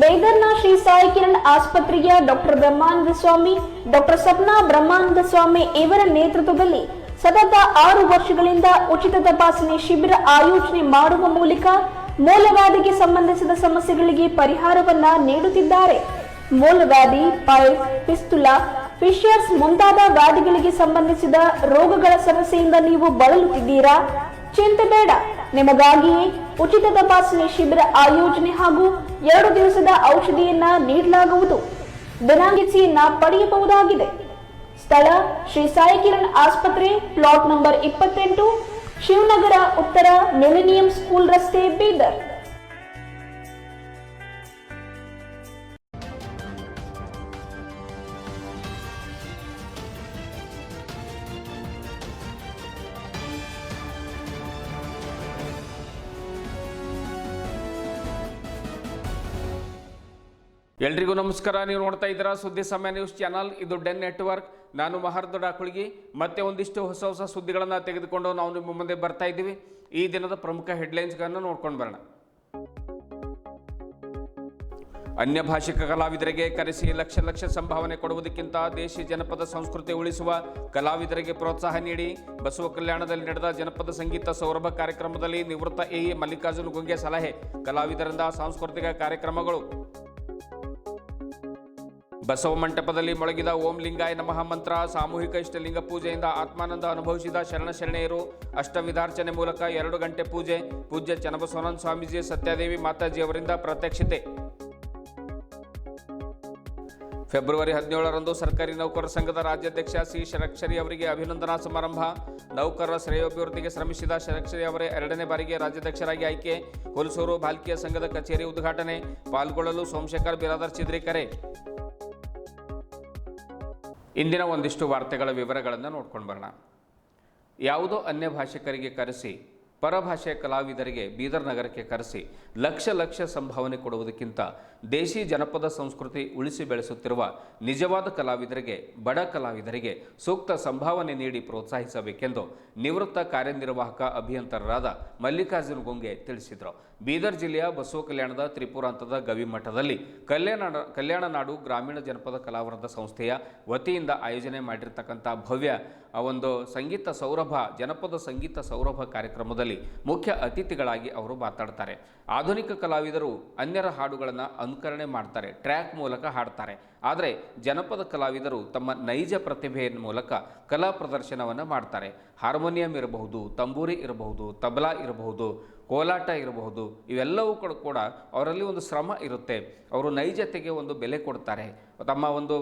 ಬೇದರ್ನ ಶ್ರೀ ಸಾಯಿ ಕಿರಣ್ ಆಸ್ಪತ್ರೆಯ doctor Brahmananda Swami, doctor Sapna Brahmananda Swami ಇವರ ನೇತೃತ್ವದಲ್ಲಿ ಸತತ ಆರು ವರ್ಷಗಳಿಂದ ಉಚಿತ ತಪಾಸಣೆ ಶಿಬಿರ ಆಯೋಜನೆ ಮಾಡುವ ಮೂಲಕ ಮೂಲವ್ಯಾಧಿಗೆ ಸಂಬಂಧಿಸಿದ ಸಮಸ್ಯೆಗಳಿಗೆ ಪರಿಹಾರವನ್ನ ನೀಡುತ್ತಿದ್ದಾರೆ. ಮೂಲವ್ಯಾಧಿ ಪೈಲ್ಸ್ ಪಿಸ್ತುಲಾ ಫಿಶರ್ಸ್ ಮುಂತಾದ ವ್ಯಾಧಿಗಳಿಗೆ ಸಂಬಂಧಿಸಿದ ರೋಗಗಳ ಸಮಸ್ಯೆಯಿಂದ ನೀವು ಬಳಲುತ್ತಿದ್ದೀರಾ? ಚಿಂತೆ ಬೇಡ. ನಿಮಗಾಗಿಯೇ ಉಚಿತ ತಪಾಸಣೆ ಶಿಬಿರ ಆಯೋಜನೆ ಹಾಗೂ ಎರಡು ದಿವಸದ ಔಷಧಿಯನ್ನ ನೀಡಲಾಗುವುದು. ದಿನಾಂಕಿಸಿಯನ್ನ ಪಡೆಯಬಹುದಾಗಿದೆ. ಸ್ಥಳ ಶ್ರೀ ಸಾಯಿ ಕಿರಣ್ ಆಸ್ಪತ್ರೆ, ಪ್ಲಾಟ್ ನಂಬರ್ ಇಪ್ಪತ್ತೆಂಟು, ಶಿವನಗರ ಉತ್ತರ ಮಿಲಿನಿಯಂ ಸ್ಕೂಲ್ ರಸ್ತೆ ಬೀದರ್. ಎಲ್ರಿಗೂ ನಮಸ್ಕಾರ. ನೀವು ನೋಡ್ತಾ ಇದ್ದೀರಾ ಸುದ್ದಿ ಸಮಯ ನ್ಯೂಸ್ ಚಾನಲ್. ಇದು ಡೆನ್ ನೆಟ್ವರ್ಕ್. ನಾನು ಮಹಾರದ ಕುಳ್ಗಿ. ಮತ್ತೆ ಒಂದಿಷ್ಟು ಹೊಸ ಹೊಸ ಸುದ್ದಿಗಳನ್ನು ತೆಗೆದುಕೊಂಡು ನಾವು ನಿಮ್ಮ ಮುಂದೆ ಬರ್ತಾ ಇದ್ದೀವಿ. ಈ ದಿನದ ಪ್ರಮುಖ ಹೆಡ್ಲೈನ್ಸ್ಗಳನ್ನು ನೋಡ್ಕೊಂಡು ಬರೋಣ. ಅನ್ಯ ಭಾಷಿಕ ಕಲಾವಿದರಿಗೆ ಕರೆಸಿ ಲಕ್ಷ ಲಕ್ಷ ಸಂಭಾವನೆ ಕೊಡುವುದಕ್ಕಿಂತ ದೇಶಿ ಜನಪದ ಸಂಸ್ಕೃತಿ ಉಳಿಸುವ ಕಲಾವಿದರಿಗೆ ಪ್ರೋತ್ಸಾಹ ನೀಡಿ. ಬಸವ ಕಲ್ಯಾಣದಲ್ಲಿ ನಡೆದ ಜನಪದ ಸಂಗೀತ ಸೌರಭ ಕಾರ್ಯಕ್ರಮದಲ್ಲಿ ನಿವೃತ್ತ ಎಇ ಮಲ್ಲಿಕಾರ್ಜುನ ಗುಂಗೆ ಸಲಹೆ. ಕಲಾವಿದರಿಂದ ಸಾಂಸ್ಕೃತಿಕ ಕಾರ್ಯಕ್ರಮಗಳು. ಬಸವ ಮಂಟಪದಲ್ಲಿ ಮೊಳಗಿದ ಓಂ ಲಿಂಗಾಯ ನಮಃ ಮಂತ್ರ, ಸಾಮೂಹಿಕ ಇಷ್ಟಲಿಂಗ ಪೂಜೆಯಿಂದ ಆತ್ಮಾನಂದ ಅನುಭವಿಸಿದ ಶರಣ ಶರಣೆಯರು ಅಷ್ಟವಿಧಾರ್ಚನೆ ಮೂಲಕ ಎರಡು ಗಂಟೆ ಪೂಜೆ, ಪೂಜ್ಯ ಚನ್ನಬಸವನಂದ ಸ್ವಾಮೀಜಿ, ಸತ್ಯಾದೇವಿ ಮಾತಾಜಿ ಅವರಿಂದ ಪ್ರತ್ಯಕ್ಷತೆ. ಫೆಬ್ರವರಿ ಹದಿನೇಳರಂದು ಸರ್ಕಾರಿ ನೌಕರರ ಸಂಘದ ರಾಜ್ಯಾಧ್ಯಕ್ಷ ಸಿ ಶರಕ್ಷರಿ ಅವರಿಗೆ ಅಭಿನಂದನಾ ಸಮಾರಂಭ. ನೌಕರರ ಶ್ರೇಯೋಭಿವೃದ್ಧಿಗೆ ಶ್ರಮಿಸಿದ ಶರಕ್ಷರಿ ಅವರೇ ಎರಡನೇ ಬಾರಿಗೆ ರಾಜ್ಯಾಧ್ಯಕ್ಷರಾಗಿ ಆಯ್ಕೆ. ಹುಲಸೂರು ಬಾಲ್ಕಿಯ ಸಂಘದ ಕಚೇರಿ ಉದ್ಘಾಟನೆ. ಪಾಲ್ಗೊಳ್ಳಲು ಸೋಮಶೇಖರ್ ಬಿರಾದರ್ ಚಿದ್ರಿ ಕರೆ ಇಂದಿನ ಒಂದಿಷ್ಟು ವಾರ್ತೆಗಳ ವಿವರಗಳನ್ನು ನೋಡ್ಕೊಂಡು ಬರೋಣ. ಯಾವುದೋ ಅನ್ಯ ಭಾಷಿಕರಿಗೆ ಕರೆಸಿ, ಪರಭಾಷೆಯ ಕಲಾವಿದರಿಗೆ ಬೀದರ್ ನಗರಕ್ಕೆ ಕರೆಸಿ, ಲಕ್ಷ ಲಕ್ಷ ಸಂಭಾವನೆ ಕೊಡುವುದಕ್ಕಿಂತ ದೇಶಿ ಜನಪದ ಸಂಸ್ಕೃತಿ ಉಳಿಸಿ ಬೆಳೆಸುತ್ತಿರುವ ನಿಜವಾದ ಕಲಾವಿದರಿಗೆ, ಬಡ ಕಲಾವಿದರಿಗೆ ಸೂಕ್ತ ಸಂಭಾವನೆ ನೀಡಿ ಪ್ರೋತ್ಸಾಹಿಸಬೇಕೆಂದು ನಿವೃತ್ತ ಕಾರ್ಯನಿರ್ವಾಹಕ ಅಭಿಯಂತರರಾದ ಮಲ್ಲಿಕಾರ್ಜುನ್ ಗೊಂಗೆ ತಿಳಿಸಿದರು. ಬೀದರ್ ಜಿಲ್ಲೆಯ ಬಸವ ಕಲ್ಯಾಣದ ತ್ರಿಪುರಾಂತದ ಗವಿಮಠದಲ್ಲಿ ಕಲ್ಯಾಣ ಕಲ್ಯಾಣ ನಾಡು ಗ್ರಾಮೀಣ ಜನಪದ ಕಲಾವರದ ಸಂಸ್ಥೆಯ ವತಿಯಿಂದ ಆಯೋಜನೆ ಮಾಡಿರ್ತಕ್ಕಂಥ ಭವ್ಯ ಒಂದು ಸಂಗೀತ ಸೌರಭ, ಜನಪದ ಸಂಗೀತ ಸೌರಭ ಕಾರ್ಯಕ್ರಮದಲ್ಲಿ ಮುಖ್ಯ ಅತಿಥಿಗಳಾಗಿ ಅವರು ಮಾತಾಡ್ತಾರೆ. ಆಧುನಿಕ ಕಲಾವಿದರು ಅನ್ಯರ ಹಾಡುಗಳನ್ನು ಅನುಕರಣೆ ಮಾಡ್ತಾರೆ, ಟ್ರ್ಯಾಕ್ ಮೂಲಕ ಹಾಡ್ತಾರೆ. ಆದರೆ ಜನಪದ ಕಲಾವಿದರು ತಮ್ಮ ನೈಜ ಪ್ರತಿಭೆಯ ಮೂಲಕ ಕಲಾ ಪ್ರದರ್ಶನವನ್ನು ಮಾಡ್ತಾರೆ. ಹಾರ್ಮೋನಿಯಂ ಇರಬಹುದು, ತಂಬೂರಿ ಇರಬಹುದು, ತಬಲಾ ಇರಬಹುದು ಕೋಲಾಟ ಇರಬಹುದು ಇವೆಲ್ಲವೂ ಕೂಡ ಕೂಡ ಅವರಲ್ಲಿ ಒಂದು ಶ್ರಮ ಇರುತ್ತೆ. ಅವರು ನೈಜತೆಗೆ ಒಂದು ಬೆಲೆ ಕೊಡ್ತಾರೆ. ತಮ್ಮ ಒಂದು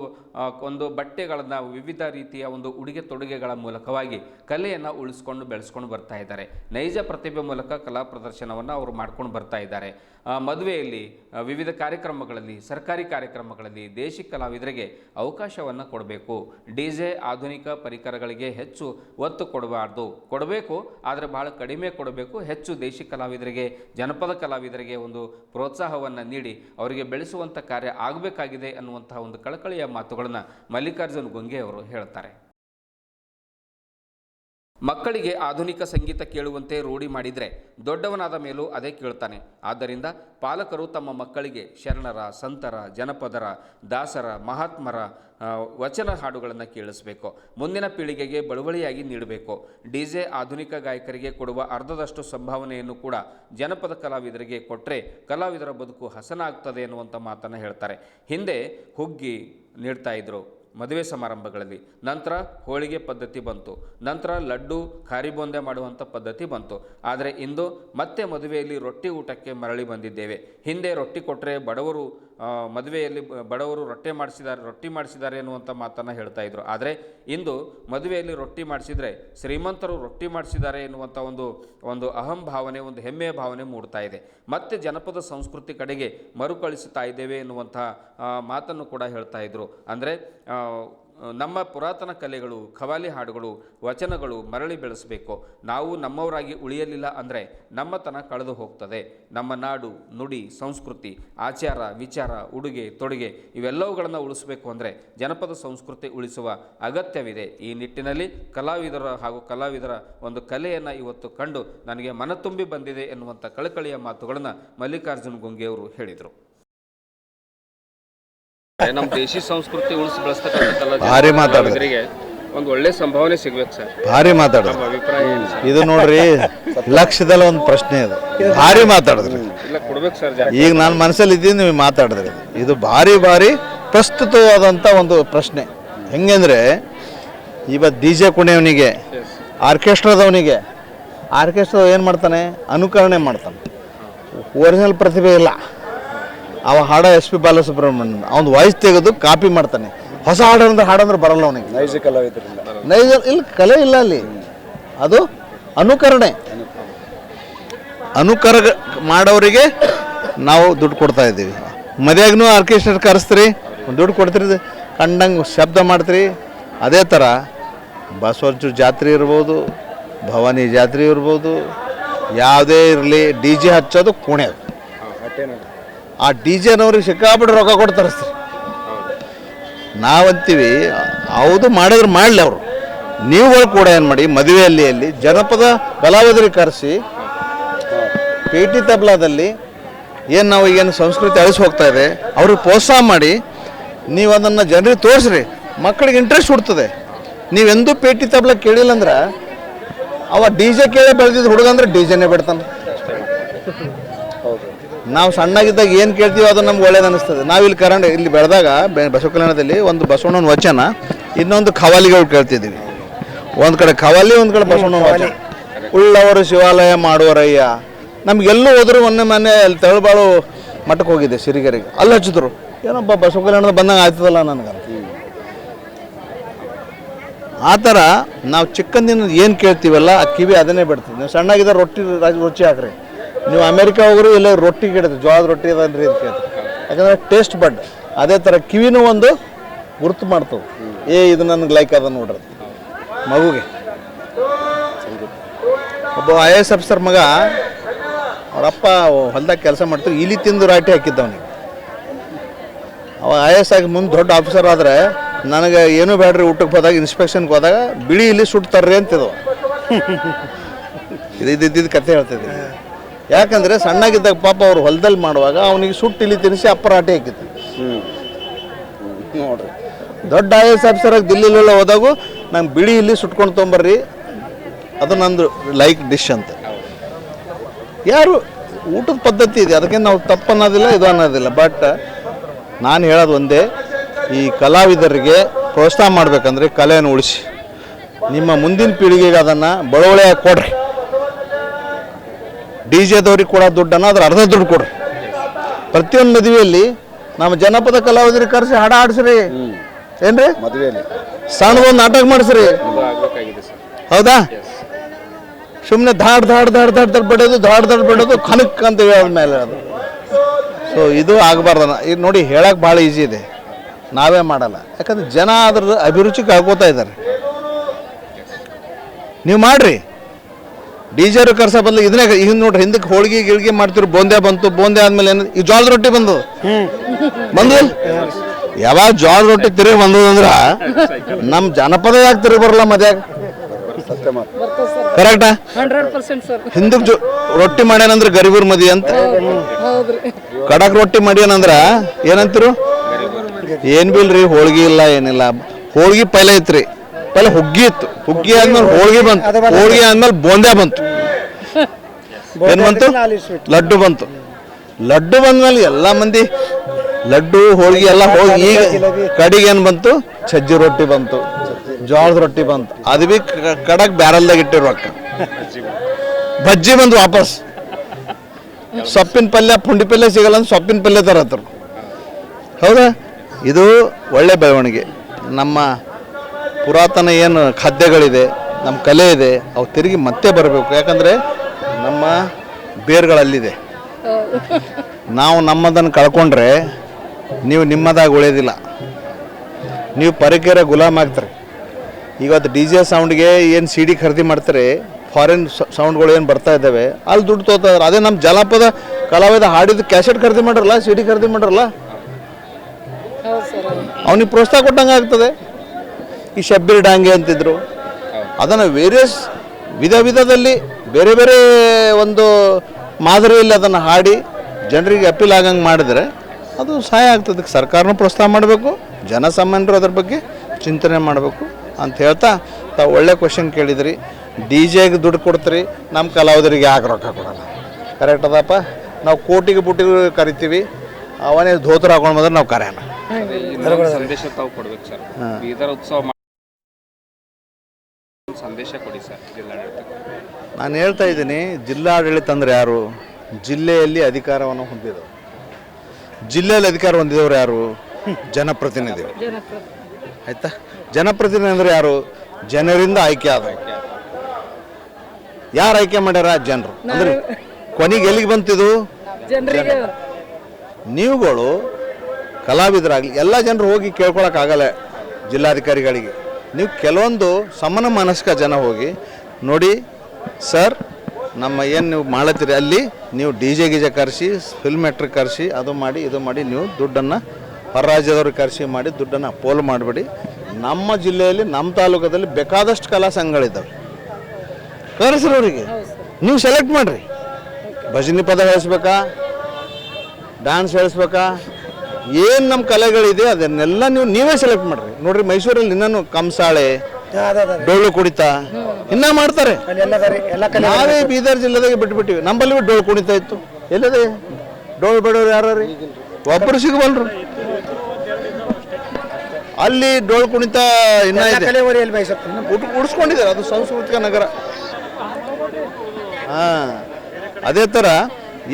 ಒಂದು ಬಟ್ಟೆಗಳನ್ನು ವಿವಿಧ ರೀತಿಯ ಒಂದು ಉಡುಗೆ ತೊಡುಗೆಗಳ ಮೂಲಕವಾಗಿ ಕಲೆಯನ್ನು ಉಳಿಸ್ಕೊಂಡು ಬೆಳೆಸ್ಕೊಂಡು ಬರ್ತಾ ಇದ್ದಾರೆ. ನೈಜ ಪ್ರತಿಭೆ ಮೂಲಕ ಕಲಾ ಪ್ರದರ್ಶನವನ್ನು ಅವರು ಮಾಡ್ಕೊಂಡು ಬರ್ತಾ ಇದ್ದಾರೆ. ಮದುವೆಯಲ್ಲಿ ವಿವಿಧ ಕಾರ್ಯಕ್ರಮಗಳಲ್ಲಿ, ಸರ್ಕಾರಿ ಕಾರ್ಯಕ್ರಮಗಳಲ್ಲಿ ದೇಶಿ ಕಲಾವಿದರಿಗೆ ಅವಕಾಶವನ್ನು ಕೊಡಬೇಕು. ಡಿ ಜೆ ಆಧುನಿಕ ಪರಿಕರಗಳಿಗೆ ಹೆಚ್ಚು ಒತ್ತು ಕೊಡಬಾರ್ದು. ಕೊಡಬೇಕು, ಆದರೆ ಬಹಳ ಕಡಿಮೆ ಕೊಡಬೇಕು. ಹೆಚ್ಚು ದೇಶಿ ಕಲಾವಿದರಿಗೆ, ಜನಪದ ಕಲಾವಿದರಿಗೆ ಒಂದು ಪ್ರೋತ್ಸಾಹವನ್ನು ನೀಡಿ, ಅವರಿಗೆ ಬೆಳೆಸುವಂಥ ಕಾರ್ಯ ಆಗಬೇಕಾಗಿದೆ ಅನ್ನುವಂತಹ ಒಂದು ಕಳಕಳಿಯ ಮಾತುಗಳನ್ನು ಮಲ್ಲಿಕಾರ್ಜುನ್ ಗೊಂಗೆ ಅವರು ಹೇಳ್ತಾರೆ. ಮಕ್ಕಳಿಗೆ ಆಧುನಿಕ ಸಂಗೀತ ಕೇಳುವಂತೆ ರೂಢಿ ಮಾಡಿದರೆ ದೊಡ್ಡವನಾದ ಮೇಲೂ ಅದೇ ಕೇಳ್ತಾನೆ. ಆದ್ದರಿಂದ ಪಾಲಕರು ತಮ್ಮ ಮಕ್ಕಳಿಗೆ ಶರಣರ, ಸಂತರ, ಜನಪದರ, ದಾಸರ, ಮಹಾತ್ಮರ ವಚನ ಹಾಡುಗಳನ್ನು ಕೇಳಿಸಬೇಕು. ಮುಂದಿನ ಪೀಳಿಗೆಗೆ ಬಳುವಳಿಯಾಗಿ ನೀಡಬೇಕು. ಡಿ ಜೆ ಆಧುನಿಕ ಗಾಯಕರಿಗೆ ಕೊಡುವ ಅರ್ಧದಷ್ಟು ಸಂಭಾವನೆಯನ್ನು ಕೂಡ ಜನಪದ ಕಲಾವಿದರಿಗೆ ಕೊಟ್ಟರೆ ಕಲಾವಿದರ ಬದುಕು ಹಸನಾಗ್ತದೆ ಎನ್ನುವಂಥ ಮಾತನ್ನು ಹೇಳ್ತಾರೆ. ಹಿಂದೆ ಹುಗ್ಗಿ ನೀಡ್ತಾ ಇದ್ರು. ಮದುವೆ ಸಮಾರಂಭಗಳಲ್ಲಿ. ನಂತರ ಹೋಳಿಗೆ ಪದ್ಧತಿ ಬಂತು. ನಂತರ ಲಡ್ಡು, ಖಾರಿ ಬೊಂದೆ ಮಾಡುವಂಥ ಪದ್ಧತಿ ಬಂತು. ಆದರೆ ಇಂದು ಮತ್ತೆ ಮದುವೆಯಲ್ಲಿ ರೊಟ್ಟಿ ಊಟಕ್ಕೆ ಮರಳಿ ಬಂದಿದ್ದೇವೆ. ಹಿಂದೆ ರೊಟ್ಟಿ ಕೊಟ್ಟರೆ ಬಡವರು ಮದುವೆಯಲ್ಲಿ ಬಡವರು ರೊಟ್ಟೆ ಮಾಡಿಸಿದ್ದಾರೆ, ರೊಟ್ಟಿ ಮಾಡಿಸಿದ್ದಾರೆ ಎನ್ನುವಂಥ ಮಾತನ್ನು ಹೇಳ್ತಾ ಇದ್ರು. ಆದರೆ ಇಂದು ಮದುವೆಯಲ್ಲಿ ರೊಟ್ಟಿ ಮಾಡಿಸಿದರೆ ಶ್ರೀಮಂತರು ರೊಟ್ಟಿ ಮಾಡಿಸಿದ್ದಾರೆ ಎನ್ನುವಂಥ ಒಂದು ಒಂದು ಅಹಂ ಭಾವನೆ, ಒಂದು ಹೆಮ್ಮೆಯ ಭಾವನೆ ಮೂಡ್ತಾ ಇದೆ. ಮತ್ತೆ ಜನಪದ ಸಂಸ್ಕೃತಿ ಕಡೆಗೆ ಮರುಕಳಿಸುತ್ತಾ ಇದ್ದೇವೆ ಎನ್ನುವಂಥ ಮಾತನ್ನು ಕೂಡ ಹೇಳ್ತಾ ಇದ್ರು. ಅಂದರೆ ನಮ್ಮ ಪುರಾತನ ಕಲೆಗಳು, ಖವಾಲಿ ಹಾಡುಗಳು, ವಚನಗಳು ಮರಳಿ ಬೆಳೆಸಬೇಕು. ನಾವು ನಮ್ಮವರಾಗಿ ಉಳಿಯಲಿಲ್ಲ ಅಂದರೆ ನಮ್ಮತನ ಕಳೆದು ಹೋಗ್ತದೆ. ನಮ್ಮ ನಾಡು, ನುಡಿ, ಸಂಸ್ಕೃತಿ, ಆಚಾರ, ವಿಚಾರ, ಉಡುಗೆ, ತೊಡುಗೆ ಇವೆಲ್ಲವುಗಳನ್ನು ಉಳಿಸಬೇಕು ಅಂದರೆ ಜನಪದ ಸಂಸ್ಕೃತಿ ಉಳಿಸುವ ಅಗತ್ಯವಿದೆ. ಈ ನಿಟ್ಟಿನಲ್ಲಿ ಕಲಾವಿದರ ಹಾಗೂ ಕಲಾವಿದರ ಒಂದು ಕಲೆಯನ್ನು ಇವತ್ತು ಕಂಡು ನನಗೆ ಮನತುಂಬಿ ಬಂದಿದೆ ಎನ್ನುವಂಥ ಕಳಕಳಿಯ ಮಾತುಗಳನ್ನು ಮಲ್ಲಿಕಾರ್ಜುನ್ ಗೊಂಗೆಯವರು ಹೇಳಿದರು. ನಮ್ಮ ದೇಶಿ ಸಂಸ್ಕೃತಿ ಉಳಿಸಿ ಭಾರಿ ಮಾತಾಡಿದ್ರಿ. ಒಂದು ಒಳ್ಳೆ ಸಂಭಾವನೆ ಸಿಗ್ಬೇಕು ಸರ್. ಭಾರಿ ಮಾತಾಡೋದು ಅಭಿಪ್ರಾಯ ಏನು ಸರ್? ಇದು ನೋಡ್ರಿ ಲಕ್ಷದಲ್ಲಿ ಒಂದು ಪ್ರಶ್ನೆ ಇದು. ಭಾರಿ ಮಾತಾಡಿದ್ರಿ. ಇಲ್ಲ ಕೊಡ್ಬೇಕು ಸರ್ ಈಗ ನಾನು ಮನಸ್ಸಲ್ಲಿ ಇದ್ದೀನಿ ನೀವು ಮಾತಾಡಿದ್ರಿ. ಇದು ಭಾರಿ ಭಾರಿ ಪ್ರಸ್ತುತವಾದಂಥ ಒಂದು ಪ್ರಶ್ನೆ. ಹೆಂಗೆಂದ್ರೆ ಇವತ್ತು ಡಿ ಜೆ ಕುಣಿಯವನಿಗೆ ಆರ್ಕೆಸ್ಟ್ರಾದವನಿಗೆ ಆರ್ಕೆಸ್ಟ್ರಾ ಏನು ಮಾಡ್ತಾನೆ? ಅನುಕರಣೆ ಮಾಡ್ತಾನೆ. ಒರಿಜಿನಲ್ ಪ್ರತಿಭೆ ಇಲ್ಲ. ಅವ ಹಾಡ ಎಸ್ ಪಿ ಬಾಲಸುಬ್ರಹ್ಮಣ್ಯ ಅವ್ನ ವಾಯ್ಸ್ ತೆಗೆದು ಕಾಪಿ ಮಾಡ್ತಾನೆ. ಹೊಸ ಹಾಡಂದ್ರೆ ಹಾಡಂದ್ರೆ ಬರಲ್ಲ ಅವನಿಗೆ. ನೈಜ ಕಲಾವಿದರಿಂದ. ನೈಜ ಇಲ್ಲ ಕಲೆ ಇಲ್ಲ ಅಲ್ಲಿ. ಅದು ಅನುಕರಣೆ. ಅನುಕರ ಮಾಡೋರಿಗೆ ನಾವು ದುಡ್ಡು ಕೊಡ್ತಾ ಇದ್ದೀವಿ. ಮದ್ಯಾಗೂ ಆರ್ಕೆಸ್ಟ್ರಾ ಕರೆಸ್ತೀರಿ ದುಡ್ಡು ಕೊಡ್ತೀರಿ ಕಂಡಂಗೆ ಶಬ್ದ ಮಾಡ್ತೀರಿ. ಅದೇ ಥರ ಬಸವರ್ಜು ಜಾತ್ರೆ ಇರ್ಬೋದು ಭವಾನಿ ಜಾತ್ರೆ ಇರ್ಬೋದು ಯಾವುದೇ ಇರಲಿ ಡಿ ಜೆ ಹಚ್ಚೋದು ಕುಣಿಯೋದು ಆ ಡಿ ಜೆನವ್ರಿಗೆ ಸಿಕ್ಕಾಬಿಟ್ಟು ರೊಕ್ಕ ಕೊಟ್ಟು ಸರ್ ನಾವಂತೀವಿ, ಹೌದು ಮಾಡಿದ್ರೆ ಮಾಡಲಿ ಅವರು. ನೀವುಗಳು ಕೂಡ ಏನು ಮಾಡಿ ಮದುವೆಯಲ್ಲಿ ಅಲ್ಲಿ ಜನಪದ ಕಲಾವಿದರಿಗೆ ಕರೆಸಿ ಪೇಟಿ ತಬ್ಲಾದಲ್ಲಿ ಏನು ನಾವು ಏನು ಸಂಸ್ಕೃತಿ ಅಳಿಸಿ ಹೋಗ್ತಾ ಇದೆ, ಅವ್ರಿಗೆ ಪ್ರೋತ್ಸಾಹ ಮಾಡಿ, ನೀವು ಅದನ್ನು ಜನರಿಗೆ ತೋರಿಸ್ರಿ. ಮಕ್ಕಳಿಗೆ ಇಂಟ್ರೆಸ್ಟ್ ಹುಡ್ತದೆ. ನೀವೆಂದೂ ಪೇಟಿ ತಬ್ಲ ಕೇಳಿಲ್ಲ ಅಂದ್ರೆ ಅವ ಡಿ ಜೆ ಕೇಳಿ ಬೆಳೆದಿದ್ದು ಹುಡುಗಂದ್ರೆ ಡಿ ಜೆನೇ ಬಿಡ್ತಾನೆ. ನಾವು ಸಣ್ಣಗಿದ್ದಾಗ ಏನು ಕೇಳ್ತೀವಿ ಅದು ನಮ್ಗೆ ಒಳ್ಳೇದು ಅನಿಸ್ತದೆ. ನಾವು ಇಲ್ಲಿ ಕರಂಡ ಇಲ್ಲಿ ಬೆಳೆದಾಗ ಬಸವ ಕಲ್ಯಾಣದಲ್ಲಿ ಒಂದು ಬಸವಣ್ಣನ ವಚನ ಇನ್ನೊಂದು ಖವಾಲಿಗಳು ಕೇಳ್ತಿದ್ದೀವಿ. ಒಂದು ಕಡೆ ಖವಾಲಿ ಒಂದು ಕಡೆ ಬಸವಣ್ಣನ ವಚನ. ಉಳ್ಳವರು ಶಿವಾಲಯ ಮಾಡುವರಯ್ಯ. ನಮಗೆಲ್ಲೂ ಹೋದರೂ ಮೊನ್ನೆ ಮನೆ ಅಲ್ಲಿ ತಳಬಾಳು ಮಠಕ್ಕೆ ಹೋಗಿದ್ದೆ ಸಿರಿಗೆರೆಗೆ. ಅಲ್ಲಿ ಹಚ್ಚಿದ್ರು. ಏನಪ್ಪ ಬಸವ ಕಲ್ಯಾಣದ ಬಂದಂಗೆ ಆಯ್ತದಲ್ಲ ನನಗೆ ಆ ಥರ ನಾವು ಚಿಕ್ಕಂದಿನ ಏನು ಕೇಳ್ತೀವಲ್ಲ ಆ ಕಿವಿ ಅದನ್ನೇ ಬಿಡ್ತೀವಿ ನೀವು ಸಣ್ಣಾಗಿದ್ದ ರೊಟ್ಟಿ ರುಚಿ ಹಾಕ್ರಿ. ನೀವು ಅಮೇರಿಕ ಹೋಗ್ರಿ, ಇಲ್ಲ ರೊಟ್ಟಿ ಕೇಳಿದ್ರಿ ಜೋಳದ ರೊಟ್ಟಿ ಅದನ್ರಿ ಅಂತ ಕೇಳ್ತಾರೆ. ಯಾಕಂದ್ರೆ ಟೇಸ್ಟ್ ಬಡ್ ಅದೇ ಥರ ಕಿವಿನೂ ಒಂದು ಗುರುತು ಮಾಡ್ತವೆ ಏ, ಇದು ನನಗೆ ಲೈಕ್ ಅದ ನೋಡ್ರಿ ಮಗುಗೆ. ಒಬ್ಬ ಐ ಎಸ್ ಆಫೀಸರ್ ಮಗ ಅವರಪ್ಪ ಹೊಲ್ದಾಗ ಕೆಲಸ ಮಾಡ್ತಾರೆ ಇಲಿ ತಿಂದು ರಾಟಿ ಹಾಕಿದ್ದವನಿಗೆ. ಅವ ಐ ಎಸ್ ಆಗಿ ಮುಂದೆ ದೊಡ್ಡ ಆಫೀಸರ್ ಆದರೆ, ನನಗೆ ಏನೂ ಬೇಡ್ರಿ ಊಟಕ್ಕೆ ಹೋದಾಗ ಇನ್ಸ್ಪೆಕ್ಷನ್ಗೆ ಹೋದಾಗ, ಬಿಳಿ ಇಲ್ಲಿ ಸುಡ್ತಾರ್ರಿ ಅಂತಿದ್ವು. ಇದು ಇದ್ದಿದ್ದು ಕತೆ ಹೇಳ್ತಿದ್ದೆ ಯಾಕಂದರೆ ಸಣ್ಣಗಿದ್ದಾಗ ಪಾಪ ಅವ್ರು ಹೊಲದಲ್ಲಿ ಮಾಡುವಾಗ ಅವನಿಗೆ ಸುಟ್ಟು ಇಲ್ಲಿ ತಿನ್ನಿಸಿ ಅಪ್ಪರಾಟೆ ಹಾಕಿತ್ತು ನೋಡ್ರಿ. ದೊಡ್ಡ ಐ ಎಸ್ ಆಫೀಸರಾಗಿ ದಿಲ್ಲಿಲೆಲ್ಲ ಹೋದಾಗೂ ನಂಗೆ ಬಿಳಿ ಇಲ್ಲಿ ಸುಟ್ಕೊಂಡು ತೊಂಬರ್ರಿ ಅದು ನಂದು ಲೈಕ್ ಡಿಶ್ ಅಂತ. ಯಾರು ಊಟದ ಪದ್ಧತಿ ಇದೆ ಅದಕ್ಕೆ ನಾವು ತಪ್ಪು ಅನ್ನೋದಿಲ್ಲ ಇದು ಅನ್ನೋದಿಲ್ಲ. ಬಟ್ ನಾನು ಹೇಳೋದು ಒಂದೇ ಈ ಕಲಾವಿದರಿಗೆ ಪ್ರೋತ್ಸಾಹ ಮಾಡಬೇಕಂದ್ರೆ ಕಲೆಯನ್ನು ಉಳಿಸಿ. ನಿಮ್ಮ ಮುಂದಿನ ಪೀಳಿಗೆಗೆ ಅದನ್ನು ಬಳುವಳಿಯಾಗಿ ಕೊಡ್ರಿ. ಡಿ ಜೆದವ್ರಿಗೆ ಕೊಡೋ ದುಡ್ಡನ್ನು ಅದ್ರ ಅರ್ಧ ದುಡ್ಡು ಕೊಡ್ರಿ. ಪ್ರತಿಯೊಂದು ಮದುವೆಯಲ್ಲಿ ನಮ್ಮ ಜನಪದ ಕಲಾವಿದರಿಗೆ ಕರೆಸಿ ಹಾಡ ಆಡಿಸ್ರಿ ಏನ್ರಿ? ಮದುವೆಯಲ್ಲಿ. ಸಣ್ಣದೊಂದು ನಾಟಕ ಮಾಡಿಸ್ರಿ. ಹೌದಾ? ಸುಮ್ಮನೆ ಧಾಡ್ ಧಾಡ್ ಧಾಡ್ ಧಾಡ್ ಧಾಡ್ ಬಿಡೋದು ಧಾಡ್ ಧಾಡ್ ಬಿಡೋದು ಕನಕ್ ಅಂತ ಮೇಲೆ ಅದು. ಸೊ ಇದು ಆಗಬಾರ್ದನ ಈಗ ನೋಡಿ ಹೇಳಕ್ಕೆ ಭಾಳ ಈಸಿ ಇದೆ. ನಾವೇ ಮಾಡಲ್ಲ. ಯಾಕಂದ್ರೆ ಜನ ಅದ್ರ ಅಭಿರುಚಿ ಕಳ್ಕೊತಾ ಇದ್ದಾರೆ. ನೀವು ಮಾಡ್ರಿ. ಡಿ ಜೆರು ಕರ್ಸ ಬದಲು ಇದನ್ನೇ ಈಗ ನೋಡ್ರಿ ಹಿಂದಕ್ಕೆ ಹೋಳಿಗೆ ಗಿಳಿಗೆ ಮಾಡ್ತಿರು ಬೋಂದೆ ಬಂತು ಬೋಂದೆ ಆದ್ಮೇಲೆ ಏನು ಈ ಜೋಳದ ರೊಟ್ಟಿ ಬಂದು ಬಂದು ಯಾವಾಗ ಜೋಳದ ರೊಟ್ಟಿ ತಿರುಗಿ ಬಂದದ ಅಂದ್ರ ನಮ್ಮ ಜನಪದ ಯಾಕೆ ತಿರುಗಿ ಬರಲ್ಲ ಮದ್ಯಾಗ? ಕರೆಕ್ಟ್ ಹಿಂದಕ್ಕೆ ಜೊ ರೊಟ್ಟಿ ಮಾಡ್ಯಾನಂದ್ರ ಗರಿಬರ್ ಮದಿ ಅಂತ. ಕಡಕ್ ರೊಟ್ಟಿ ಮಾಡ್ಯಾನಂದ್ರ ಏನಂತಿರು? ಏನ್ ಬಿಲ್ರಿ ಹೋಳಿಗೆ ಇಲ್ಲ ಏನಿಲ್ಲ. ಹೋಳಿಗೆ ಪೈಲೆ ಇತ್ರಿ ಪೈಲೆ ಹುಗ್ಗಿ ಇತ್ತು. ಹುಗ್ಗಿ ಆದ್ಮೇಲೆ ಹೋಳಿಗೆ ಬಂತು. ಹೋಳಿಗೆ ಆದ್ಮೇಲೆ ಬೋಂದೆ ಬಂತು. ಏನು ಬಂತು? ಲಡ್ಡು ಬಂತು. ಲಡ್ಡು ಬಂದ್ಮೇಲೆ ಎಲ್ಲ ಮಂದಿ ಲಡ್ಡು ಹೋಳಿಗೆ ಎಲ್ಲ ಹೋಗಿ ಈಗ ಕಡಿಗೆ ಏನು ಬಂತು? ಸಜ್ಜಿ ರೊಟ್ಟಿ ಬಂತು. ಜೋಳದ ರೊಟ್ಟಿ ಬಂತು. ಅದು ಬಿ ಕಡಕ್ ಬ್ಯಾರಲ್ದಾಗ ಇಟ್ಟಿರು ಅಕ್ಕ. ಬಜ್ಜಿ ಬಂದು ವಾಪಸ್. ಸೊಪ್ಪಿನ ಪಲ್ಯ ಪುಂಡಿ ಪಲ್ಯ ಸಿಗಲ್ಲ ಅಂದ್ರೆ ಸೊಪ್ಪಿನ ಪಲ್ಯ ತರತ್ತರು ಹೌದಾ? ಇದು ಒಳ್ಳೆ ಬೆಳವಣಿಗೆ. ನಮ್ಮ ಪುರಾತನ ಏನು ಖಾದ್ಯಗಳಿದೆ ನಮ್ಮ ಕಲೆ ಇದೆ ಅವು ತಿರುಗಿ ಮತ್ತೆ ಬರಬೇಕು. ಯಾಕಂದರೆ ನಮ್ಮ ಬೇರುಗಳಲ್ಲಿದೆ. ನಾವು ನಮ್ಮದನ್ನು ಕಳ್ಕೊಂಡ್ರೆ ನೀವು ನಿಮ್ಮದಾಗಿ ಉಳಿಯೋದಿಲ್ಲ. ನೀವು ಪರಿಕರ ಗುಲಾಮ್ ಆಗ್ತಾರೆ. ಇವತ್ತು ಡಿ ಜೆ ಸೌಂಡ್ಗೆ ಏನು ಸಿ ಡಿ ಖರೀದಿ ಮಾಡ್ತಾರೆ ಫಾರಿನ್ ಸೌಂಡ್ಗಳು ಏನು ಬರ್ತಾ ಇದ್ದಾವೆ ಅಲ್ಲಿ ದುಡ್ಡು ತೋತಾರೆ ಅದೇ ನಮ್ಮ ಜಲಪದ ಕಲಾವಿದ ಹಾಡಿದ ಕ್ಯಾಸೆಟ್ ಖರೀದಿ ಮಾಡ್ರಲ್ಲ ಸಿ ಡಿ ಖರೀದಿ ಮಾಡ್ರಲ್ಲ? ಅವನಿಗೆ ಪ್ರೋತ್ಸಾಹ ಕೊಟ್ಟಂಗೆ ಆಗ್ತದೆ. ಈ ಶಬ್ಬೀರ್ ಡಾಂಗೆ ಅಂತಿದ್ರು. ಅದನ್ನು ವೇರಿಯಸ್ ವಿಧ ವಿಧದಲ್ಲಿ ಬೇರೆ ಬೇರೆ ಒಂದು ಮಾದರಿಯಲ್ಲಿ ಅದನ್ನು ಹಾಡಿ ಜನರಿಗೆ ಅಪೀಲ್ ಆಗಂಗೆ ಮಾಡಿದ್ರೆ ಅದು ಸಹಾಯ ಆಗ್ತದೆ. ಸರ್ಕಾರನೂ ಪ್ರೋತ್ಸಾಹ ಮಾಡಬೇಕು ಜನಸಾಮಾನ್ಯರು ಅದ್ರ ಬಗ್ಗೆ ಚಿಂತನೆ ಮಾಡಬೇಕು ಅಂತ ಹೇಳ್ತಾ ತಾವು ಒಳ್ಳೆ ಕ್ವಶನ್ ಕೇಳಿದ್ರಿ. ಡಿ ಜೆಗೆ ದುಡ್ಡು ಕೊಡ್ತೀರಿ ನಮ್ಮ ಕಲಾವಿದರಿಗೆ ಯಾಕೆ ರೊಕ್ಕ ಕೊಡೋಲ್ಲ? ಕರೆಕ್ಟ್ ಅದಪ್ಪ. ನಾವು ಕೋಟಿಗೆ ಬುಟ್ಟಿಗೆ ಕರಿತೀವಿ ಅವನೇ ಧೋತ್ರ ಹಾಕೊಂಡು ಬಂದ್ರೆ ನಾವು ಕರೆಯೋಣ ಸಂದೇಶ ತಾವು ಕೊಡ್ಬೇಕು ಸರ್. ಬೀದರ್ ಉತ್ಸವ ಸಂದೇಶ ಕೊಡಿ ಸರ್ ಜಿಲ್ಲಾಡಳಿತ ನಾನು ಹೇಳ್ತಾ ಇದ್ದೀನಿ ಜಿಲ್ಲಾಡಳಿತ ಅಂದ್ರೆ ಯಾರು? ಜಿಲ್ಲೆಯಲ್ಲಿ ಅಧಿಕಾರವನ್ನು ಹೊಂದಿದವರು. ಜಿಲ್ಲೆಯಲ್ಲಿ ಅಧಿಕಾರ ಹೊಂದಿದವರು ಯಾರು? ಜನಪ್ರತಿನಿಧಿಗಳು. ಆಯ್ತಾ? ಜನಪ್ರತಿನಿಧಿ ಅಂದ್ರೆ ಯಾರು? ಜನರಿಂದ ಆಯ್ಕೆ ಆದ ಯಾರು ಆಯ್ಕೆ ಮಾಡ್ಯಾರ? ಜನರು. ಅಂದ್ರೆ ಕೊನೆಗೆ ಎಲ್ಲಿಗೆ ಬಂತಿದು? ನೀವುಗಳು ಕಲಾವಿದರಾಗಲಿ ಎಲ್ಲ ಜನರು ಹೋಗಿ ಕೇಳ್ಕೊಳಕ್ಕಾಗಲ್ಲ ಜಿಲ್ಲಾಧಿಕಾರಿಗಳಿಗೆ. ನೀವು ಕೆಲವೊಂದು ಸಮನ ಮನಸ್ಕ ಜನ ಹೋಗಿ ನೋಡಿ, ಸರ್, ನಮ್ಮ ಏನು ನೀವು ಮಾಡತ್ತೀರಿ ಅಲ್ಲಿ ನೀವು ಡಿ ಜೆ ಗೀಜೆ ಕರೆಸಿ ಫಿಲ್ಮ್ ಕರೆಸಿ, ಅದು ಮಾಡಿ, ಇದು ಮಾಡಿ, ನೀವು ದುಡ್ಡನ್ನು ಹೊರ ರಾಜ್ಯದವ್ರಿಗೆ ಕರೆಸಿ ಮಾಡಿ, ದುಡ್ಡನ್ನು ಪೋಲು ಮಾಡಬೇಡಿ. ನಮ್ಮ ಜಿಲ್ಲೆಯಲ್ಲಿ, ನಮ್ಮ ತಾಲೂಕದಲ್ಲಿ ಬೇಕಾದಷ್ಟು ಕಲಾ ಸಂಘಗಳಿದ್ದಾವೆ. ಅವರಿಗೆ ನೀವು ಸೆಲೆಕ್ಟ್ ಮಾಡಿರಿ. ಭಜನಿ ಪದ ಹೇಳಿಸ್ಬೇಕಾ? ಡ್ಯಾನ್ಸ್ ಹೇಳಿಸ್ಬೇಕಾ? ಏನು ನಮ್ಮ ಕಲೆಗಳಿದೆ ಅದನ್ನೆಲ್ಲ ನೀವು ನೀವೇ ಸೆಲೆಕ್ಟ್ ಮಾಡ್ರಿ. ನೋಡ್ರಿ ಮೈಸೂರಲ್ಲಿ ಇನ್ನೂ ಕಂಸಾಳೆ ಡೊಳ್ಳು ಕುಣಿತ ಇನ್ನ ಮಾಡ್ತಾರೆ. ನಾವೇ ಬೀದರ್ ಜಿಲ್ಲೆದಾಗೆ ಬಿಟ್ಬಿಟ್ಟಿವಿ. ನಮ್ಮಲ್ಲಿ ಡೋಳು ಕುಣಿತ ಇತ್ತು. ಎಲ್ಲದೆ? ಡೊಳ್ಳು ಬಡವರು ಯಾರು ರೀ ಒಬ್ಬರು ಸಿಗಬಲ್ರು. ಅಲ್ಲಿ ಡೊಳ್ಳು ಕುಣಿತ ಇನ್ನ ಇದೆ. ಉಡ್ಸ್ಕೊಂಡಿದ್ದಾರೆ. ಅದು ಸಾಂಸ್ಕೃತಿಕ ನಗರ. ಹಾ. ಅದೇ ಥರ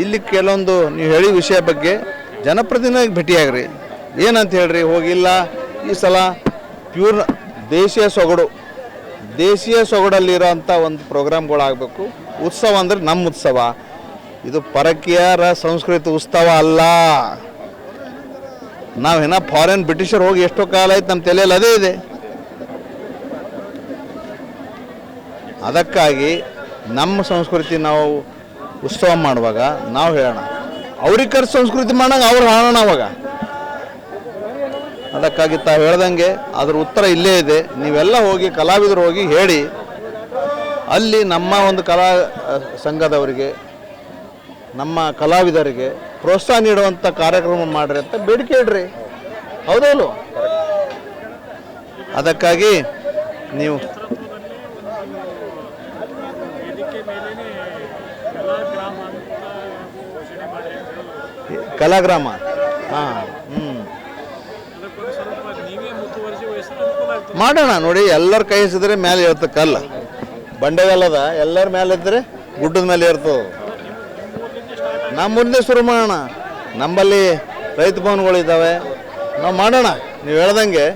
ಇಲ್ಲಿ ಕೆಲವೊಂದು ನೀವು ಹೇಳಿ ವಿಷಯ ಬಗ್ಗೆ ಜನಪ್ರತಿನಿಧಿಗೆ ಭೇಟಿಯಾಗ್ರಿ. ಏನಂತ ಹೇಳ್ರಿ, ಹೋಗಿಲ್ಲ. ಈ ಸಲ ಪ್ಯೂರ್ ದೇಶೀಯ ಸೊಗಡು. ದೇಶೀಯ ಸೊಗಡಲ್ಲಿರೋಂಥ ಒಂದು ಪ್ರೋಗ್ರಾಮ್ಗಳಾಗಬೇಕು. ಉತ್ಸವ ಅಂದರೆ ನಮ್ಮ ಉತ್ಸವ. ಇದು ಪರಕೀಯರ ಸಂಸ್ಕೃತಿ ಉತ್ಸವ ಅಲ್ಲ. ನಾವು ಏನ ಫಾರಿನ್ ಬ್ರಿಟಿಷರ್ ಹೋಗಿ ಎಷ್ಟೋ ಕಾಲ ಆಯ್ತು ನಮ್ಮ ತಲೆಯಲ್ಲಿ ಅದೇ ಇದೆ. ಅದಕ್ಕಾಗಿ ನಮ್ಮ ಸಂಸ್ಕೃತಿ ನಾವು ಉತ್ಸವ ಮಾಡುವಾಗ ನಾವು ಹೇಳೋಣ. ಅವ್ರಿಗೆ ಕರ್ಸಿ ಸಂಸ್ಕೃತಿ ಮಾಡಂಗ ಅವ್ರು ಹಾಳೋಣ ಅವಾಗ. ಅದಕ್ಕಾಗಿ ತಾವು ಹೇಳ್ದಂಗೆ ಅದ್ರ ಉತ್ತರ ಇಲ್ಲೇ ಇದೆ. ನೀವೆಲ್ಲ ಹೋಗಿ ಕಲಾವಿದರು ಹೋಗಿ ಹೇಳಿ. ಅಲ್ಲಿ ನಮ್ಮ ಒಂದು ಕಲಾ ಸಂಘದವರಿಗೆ, ನಮ್ಮ ಕಲಾವಿದರಿಗೆ ಪ್ರೋತ್ಸಾಹ ನೀಡುವಂಥ ಕಾರ್ಯಕ್ರಮ ಮಾಡ್ರಿ ಅಂತ ಬೇಡಿಕೆ ಇಡ್ರಿ. ಹೌದಲ್ವ? ಅದಕ್ಕಾಗಿ ನೀವು ಕಲಾಗ್ರಾಮ. ಹಾಂ ಹ್ಞೂ ಮಾಡೋಣ ನೋಡಿ ಎಲ್ಲರ ಕೈ ಹಸಿದ್ರೆ ಮೇಲೆ ಇರುತ್ತೆ ಕಲ್ಲ. ಬಂಡೆಗಲ್ಲದ ಎಲ್ಲರ ಮೇಲೆ ಇದ್ರೆ ಗುಡ್ಡದ ಮೇಲೆ ಇರ್ತದೆ ನಮ್ಮ ಮುಂದೆ ಶುರು ಮಾಡೋಣ. ನಮ್ಮಲ್ಲಿ ರೈತ ಭವನಗಳಿದ್ದಾವೆ ನಾವು ಮಾಡೋಣ. ನೀವು ಹೇಳ್ದಂಗೆ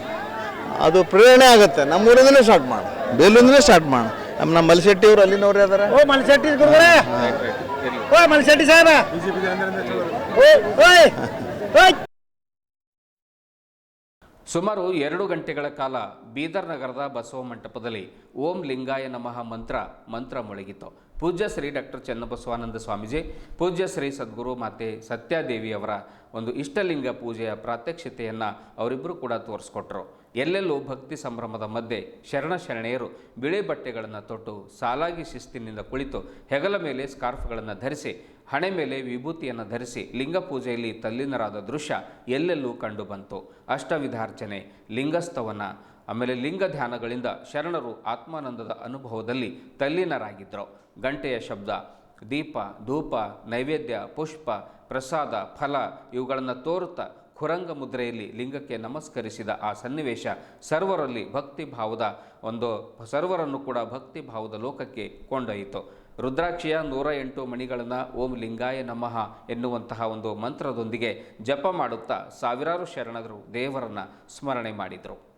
ಅದು ಪ್ರೇರಣೆ ಆಗುತ್ತೆ. ನಮ್ಮ ಊರಿಂದಲೇ ಸ್ಟಾರ್ಟ್ ಮಾಡೋಣ ಬೇಲೂರಿಂದಲೇ ಸ್ಟಾರ್ಟ್ ಮಾಡೋಣ ನಮ್ಮ ನಮ್ಮ ಮಲ್ಶೆಟ್ಟಿ ಅವರು ಅಲ್ಲಿನವ್ರು ಯಾವ್ದಾರ? ಓ ಮಲ್ಶೆಟ್ಟಿ ಗುರುಗಳೇ ಓ ಮಲ್ಶೆಟ್ಟಿ ಸಾಹೇಬ. ಸುಮಾರು ಎರಡು ಗಂಟೆಗಳ ಕಾಲ ಬೀದರ್ ನಗರದ ಬಸವ ಮಂಟಪದಲ್ಲಿ ಓಂ ಲಿಂಗಾಯ ನಮಃ ಮಂತ್ರ ಮಂತ್ರ ಮೊಳಗಿತು ಪೂಜ್ಯ ಶ್ರೀ ಡಾಕ್ಟರ್ ಚನ್ನಬಸವಾನಂದ ಸ್ವಾಮೀಜಿ, ಪೂಜ್ಯ ಶ್ರೀ ಸದ್ಗುರು ಮಾತೆ ಸತ್ಯಾದೇವಿಯವರ ಒಂದು ಇಷ್ಟಲಿಂಗ ಪೂಜೆಯ ಪ್ರಾತ್ಯಕ್ಷತೆಯನ್ನು ಅವರಿಬ್ಬರು ಕೂಡ ತೋರಿಸ್ಕೊಟ್ರು. ಎಲ್ಲೆಲ್ಲೂ ಭಕ್ತಿ ಸಂಭ್ರಮದ ಮಧ್ಯೆ ಶರಣ ಶರಣೆಯರು ಬಿಳಿ ಬಟ್ಟೆಗಳನ್ನು ತೊಟ್ಟು ಸಾಲಾಗಿ ಶಿಸ್ತಿನಿಂದ ಕುಳಿತು ಹೆಗಲ ಮೇಲೆ ಸ್ಕಾರ್ಫ್ಗಳನ್ನು ಧರಿಸಿ, ಹಣೆ ಮೇಲೆ ವಿಭೂತಿಯನ್ನು ಧರಿಸಿ ಲಿಂಗ ಪೂಜೆಯಲ್ಲಿ ತಲ್ಲೀನರಾದ ದೃಶ್ಯ ಎಲ್ಲೆಲ್ಲೂ ಕಂಡುಬಂತು ಅಷ್ಟವಿಧಾರ್ಚನೆ, ಲಿಂಗಸ್ತವನ, ಆಮೇಲೆ ಲಿಂಗ ಧ್ಯಾನಗಳಿಂದ ಶರಣರು ಆತ್ಮಾನಂದದ ಅನುಭವದಲ್ಲಿ ತಲ್ಲೀನರಾಗಿದ್ದರು ಗಂಟೆಯ ಶಬ್ದ, ದೀಪ, ಧೂಪ, ನೈವೇದ್ಯ, ಪುಷ್ಪ, ಪ್ರಸಾದ, ಫಲ ಇವುಗಳನ್ನು ತೋರುತ್ತಾ ಖುರಂಗ ಮುದ್ರೆಯಲ್ಲಿ ಲಿಂಗಕ್ಕೆ ನಮಸ್ಕರಿಸಿದ ಆ ಸನ್ನಿವೇಶ ಸರ್ವರಲ್ಲಿ ಭಕ್ತಿ ಭಾವದ ಒಂದು ಸರ್ವರನ್ನು ಕೂಡ ಭಕ್ತಿ ಭಾವದ ಲೋಕಕ್ಕೆ ಕೊಂಡೊಯ್ಯಿತು. ರುದ್ರಾಕ್ಷಿಯ ನೂರ ಎಂಟು ಮಣಿಗಳನ್ನು ಓಂ ಲಿಂಗಾಯ ನಮಃ ಎನ್ನುವಂತಹ ಒಂದು ಮಂತ್ರದೊಂದಿಗೆ ಜಪ ಮಾಡುತ್ತಾ ಸಾವಿರಾರು ಶರಣರು ದೇವರನ್ನು ಸ್ಮರಣೆ ಮಾಡಿದರು.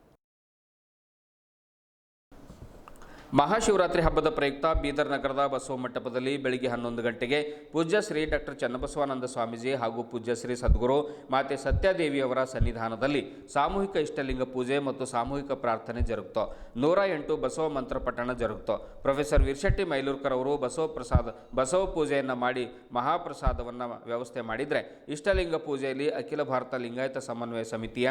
ಮಹಾಶಿವರಾತ್ರಿ ಹಬ್ಬದ ಪ್ರಯುಕ್ತ ಬೀದರ್ ನಗರದ ಬಸವ ಮಂಟಪದಲ್ಲಿ ಬೆಳಿಗ್ಗೆ ಹನ್ನೊಂದು ಗಂಟೆಗೆ ಪೂಜ್ಯ ಶ್ರೀ ಡಾಕ್ಟರ್ ಚನ್ನಬಸವಾನಂದ ಸ್ವಾಮೀಜಿ ಹಾಗೂ ಪೂಜ್ಯ ಶ್ರೀ ಸದ್ಗುರು ಮಾತೆ ಸತ್ಯಾದೇವಿಯವರ ಸನ್ನಿಧಾನದಲ್ಲಿ ಸಾಮೂಹಿಕ ಇಷ್ಟಲಿಂಗ ಪೂಜೆ ಮತ್ತು ಸಾಮೂಹಿಕ ಪ್ರಾರ್ಥನೆ ಜರುಗಿತು ನೂರ ಎಂಟು ಬಸವ ಮಂತ್ರ ಪಠಣ ಜರುಗಿತು ಪ್ರೊಫೆಸರ್ ವೀರಶೆಟ್ಟಿ ಮೈಲೂರ್ಕರ್ ಅವರು ಬಸವ ಪ್ರಸಾದ, ಬಸವ ಪೂಜೆಯನ್ನು ಮಾಡಿ ಮಹಾಪ್ರಸಾದವನ್ನು ವ್ಯವಸ್ಥೆ ಮಾಡಿದರೆ ಇಷ್ಟಲಿಂಗ ಪೂಜೆಯಲ್ಲಿ ಅಖಿಲ ಭಾರತ ಲಿಂಗಾಯತ ಸಮನ್ವಯ ಸಮಿತಿಯ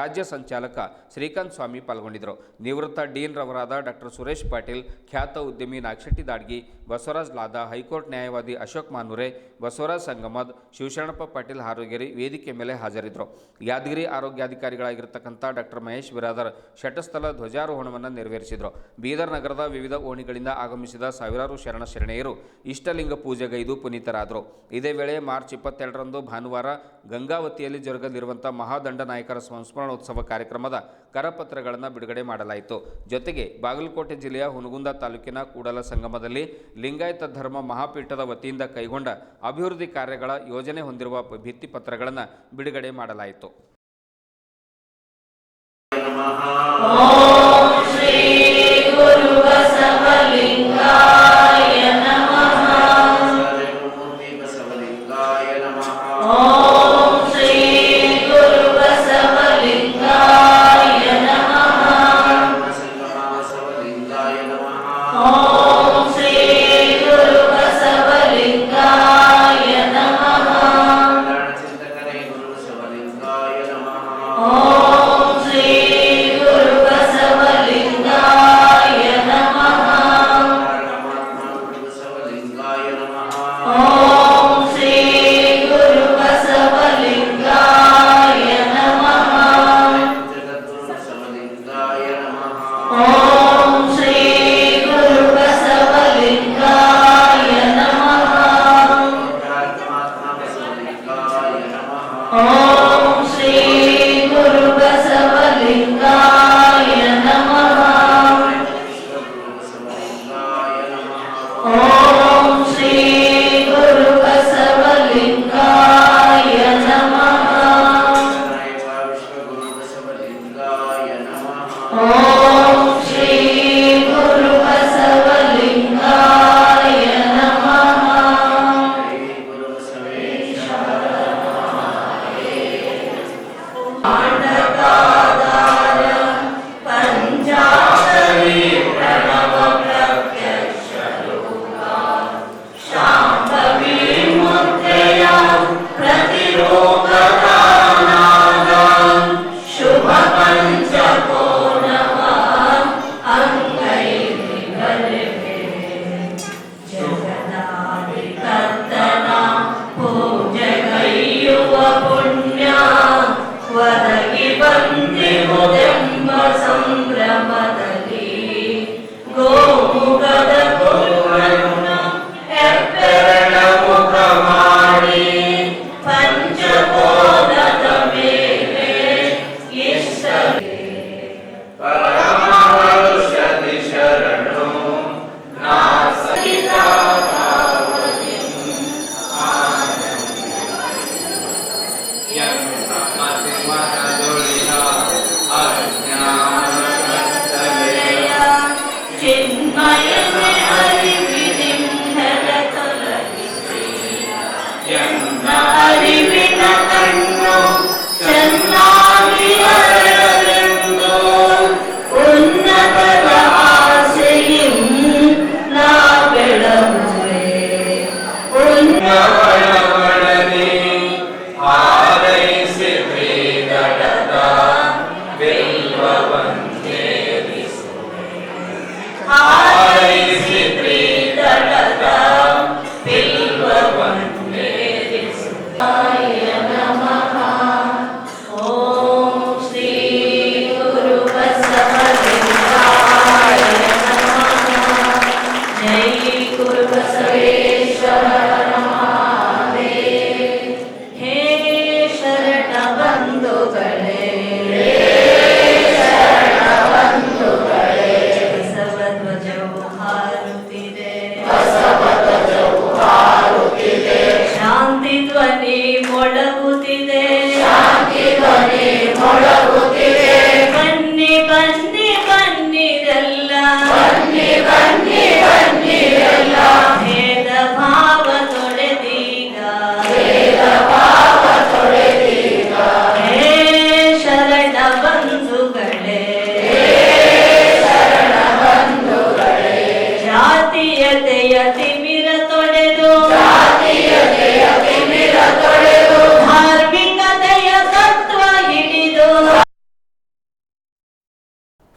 ರಾಜ್ಯ ಸಂಚಾಲಕ ಶ್ರೀಕಾಂತ್ ಸ್ವಾಮಿ ಪಾಲ್ಗೊಂಡಿದ್ದರು. ನಿವೃತ್ತ ಡೀನ್ ರವರಾದ ಡಾಕ್ಟರ್ ಸುರೇಶ್ ಪಾಟೀಲ್ ಪಾಟೀಲ್, ಖ್ಯಾತ ಉದ್ಯಮಿ ನಾಗಶೆಟ್ಟಿ ದಾಡ್ಗಿ, ಬಸವರಾಜ್ ಲಾದ, ಹೈಕೋರ್ಟ್ ನ್ಯಾಯವಾದಿ ಅಶೋಕ್ ಮಾನುರೆ, ಬಸವರಾಜ್ ಸಂಗಮದ್, ಶಿವಶರಣಪ್ಪ ಪಾಟೀಲ್ ಹಾರೋಗೇರಿ ವೇದಿಕೆ ಮೇಲೆ ಹಾಜರಿದ್ದರು ಯಾದಗಿರಿ ಆರೋಗ್ಯಾಧಿಕಾರಿಗಳಾಗಿರ್ತಕ್ಕಂಥ ಡಾಕ್ಟರ್ ಮಹೇಶ್ ಬಿರಾದರ್ ಶಟಸ್ಥಲ ಧ್ವಜಾರೋಹಣವನ್ನು ನೆರವೇರಿಸಿದರು. ಬೀದರ್ ನಗರದ ವಿವಿಧ ಓಣಿಗಳಿಂದ ಆಗಮಿಸಿದ ಸಾವಿರಾರು ಶರಣ ಶರಣೆಯರು ಇಷ್ಟಲಿಂಗ ಪೂಜೆಗೈದು ಪುನೀತರಾದರು. ಇದೇ ವೇಳೆ ಮಾರ್ಚ್ ಇಪ್ಪತ್ತೆರಡರಂದು ಭಾನುವಾರ ಗಂಗಾವತಿಯಲ್ಲಿ ಜರುಗಲಿರುವಂಥ ಮಹಾದಂಡ ನಾಯಕರ ಸಂಸ್ಮರಣೋತ್ಸವ ಕಾರ್ಯಕ್ರಮದ ಕರಪತ್ರಗಳನ್ನು ಬಿಡುಗಡೆ ಮಾಡಲಾಯಿತು. ಜೊತೆಗೆ ಬಾಗಲಕೋಟೆ ಜಿಲ್ಲೆಯ ಹುನಗುಂದ ತಾಲೂಕಿನ ಕೂಡಲ ಸಂಗಮದಲ್ಲಿ ಲಿಂಗಾಯತ ಧರ್ಮ ಮಹಾಪೀಠದ ವತಿಯಿಂದ ಕೈಗೊಂಡ ಅಭಿವೃದ್ಧಿ ಕಾರ್ಯಗಳ ಯೋಜನೆ ಹೊಂದಿರುವ ಭಿತ್ತಿಪತ್ರಗಳನ್ನು ಬಿಡುಗಡೆ ಮಾಡಲಾಯಿತು.